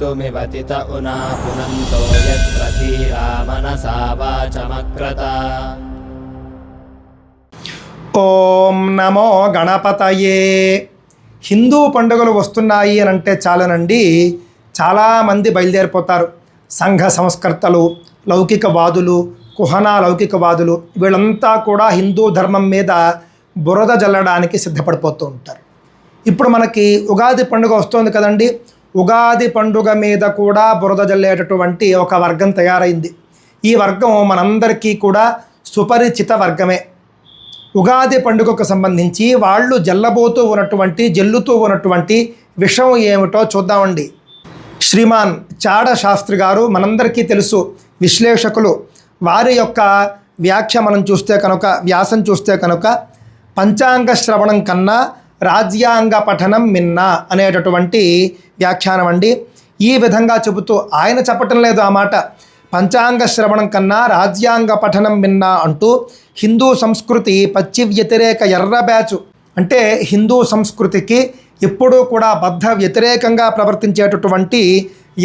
कर्तुमिवतित उना पुनन्तो यत्र धीरा मनसा वाचमक्रता ఓం నమో గణపతయే హిందూ పండుగలు వస్తున్నాయి అని అంటే చాలనండి చాలామంది బయలుదేరిపోతారు సంఘ సంస్కర్తలు లౌకికవాదులు కుహనా లౌకికవాదులు వీళ్ళంతా కూడా హిందూ ధర్మం మీద బురద జల్లడానికి సిద్ధపడిపోతూ ఉంటారు ఇప్పుడు మనకి ఉగాది పండుగ వస్తుంది కదండి ఉగాది పండుగ మీద కూడా బురద జల్లేటటువంటి ఒక వర్గం తయారైంది. ఈ వర్గం మనందరికీ కూడా సుపరిచిత వర్గమే. ఉగాది పండుగకు సంబంధించి వాళ్ళు జల్లబోతూ ఉన్నటువంటి జల్లుతూ ఉన్నటువంటి విషయం ఏమిటో చూద్దామండి. శ్రీమాన్ చాడ శాస్త్రి గారు మనందరికీ తెలుసు విశ్లేషకులు. వారి యొక్క వ్యాఖ్య మనం చూస్తే కనుక వ్యాసం చూస్తే కనుక పంచాంగ శ్రవణం కన్నా రాజ్యాంగ పఠనం మిన్న అనేటటువంటి వ్యాఖ్యానం అండి. ఈ విధంగా చెబుతూ ఆయన చెప్పటం లేదు ఆ మాట. పంచాంగ శ్రవణం కన్నా రాజ్యాంగ పఠనం మిన్న అంటూ హిందూ సంస్కృతి పచ్చి వ్యతిరేక ఎర్ర బ్యాచు. అంటే హిందూ సంస్కృతికి ఎప్పుడూ కూడా బద్ధ వ్యతిరేకంగా ప్రవర్తించేటటువంటి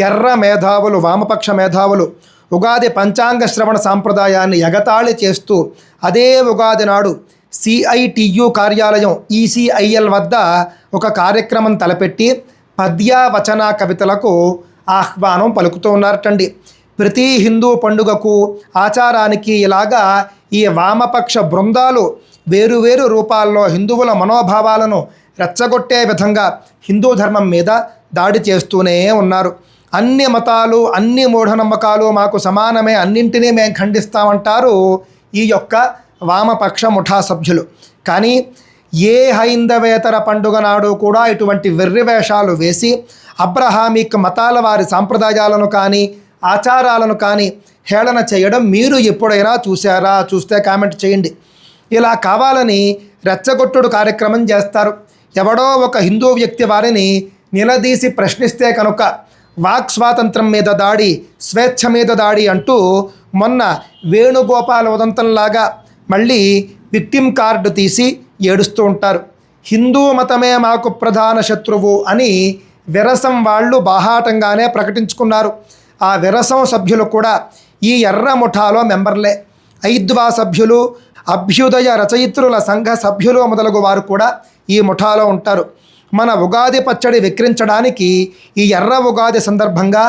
ఎర్ర మేధావులు వామపక్ష మేధావులు ఉగాది పంచాంగ శ్రవణ సాంప్రదాయాన్ని ఎగతాళి చేస్తూ అదే ఉగాది నాడు సిఐటియు కార్యాలయం ఈసీఐఎల్ వద్ద ఒక కార్యక్రమం తలపెట్టి పద్య వచన కవితలకు ఆహ్వానం పలుకుతూ ఉన్నారటండి. ప్రతి హిందూ పండుగకు ఆచారానికి ఇలాగా ఈ వామపక్ష బృందాలు వేరువేరు రూపాల్లో హిందువుల మనోభావాలను రెచ్చగొట్టే విధంగా హిందూ ధర్మం మీద దాడి చేస్తూనే ఉన్నారు. అన్ని మతాలు అన్ని మూఢనమ్మకాలు మాకు సమానమే అన్నింటినీ మేము ఖండిస్తామంటారు ఈ యొక్క వామపక్ష ముఠా సభ్యులు. కానీ ఏ హైందవేతర పండుగ నాడు కూడా ఇటువంటి వెర్రివేషాలు వేసి అబ్రహామిక్ మతాల వారి సాంప్రదాయాలను కానీ ఆచారాలను కానీ హేళన చేయడం మీరు ఎప్పుడైనా చూసారా చూస్తే కామెంట్ చేయండి. ఇలా కావాలని రెచ్చగొట్టుడు కార్యక్రమం చేస్తారు. ఎవడో ఒక హిందూ వ్యక్తి వారిని నిలదీసి ప్రశ్నిస్తే కనుక వాక్ స్వాతంత్రం మీద దాడి స్వేచ్ఛ మీద దాడి అంటూ మొన్న వేణుగోపాల ఉదంతంలాగా మళ్ళీ విక్టిమ్ కార్డు తీసి ఏడుస్తూ ఉంటారు. హిందూ మతమే మాకు ప్రధాన శత్రువు అని విరసం వాళ్ళు బాహాటంగానే ప్రకటించుకున్నారు. ఆ విరసం సభ్యులు కూడా ఈ ఎర్ర ముఠాలో మెంబర్లే. ఐద్వా సభ్యులు అభ్యుదయ రచయిత్రుల సంఘ సభ్యులు మొదలగు వారు కూడా ఈ ముఠాలో ఉంటారు. మన ఉగాది పచ్చడి విక్రించడానికి ఈ ఎర్ర ఉగాది సందర్భంగా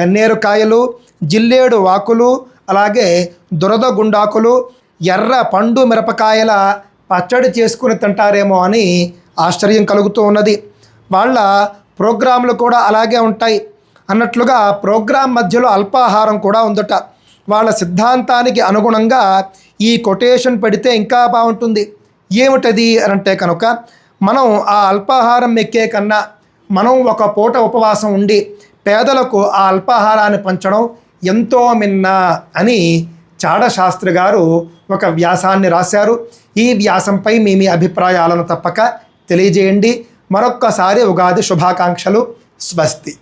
గన్నేరు కాయలు జిల్లేడు వాకులు అలాగే దురద గుండాకులు ఎర్ర పండు మిరపకాయల పచ్చడి చేసుకుని తింటారేమో అని ఆశ్చర్యం కలుగుతూ ఉన్నది. వాళ్ళ ప్రోగ్రాంలు కూడా అలాగే ఉంటాయి. అన్నట్లుగా ప్రోగ్రాం మధ్యలో అల్పాహారం కూడా ఉందట. వాళ్ళ సిద్ధాంతానికి అనుగుణంగా ఈ కొటేషన్ పెడితే ఇంకా బాగుంటుంది. ఏమిటది అని అంటే కనుక మనం ఆ అల్పాహారం ఎక్కే కన్నా మనం ఒక పూట ఉపవాసం ఉండి పేదలకు ఆ అల్పాహారాన్ని పంచడం ఎంతో మిన్న అని చాడ శాస్త్రి గారు ఒక వ్యాసాన్ని రాశారు. ఈ వ్యాసంపై మీ మీ అభిప్రాయాలను తప్పక తెలియజేయండి. మరొక్కసారి ఉగాది శుభాకాంక్షలు. స్వస్తి.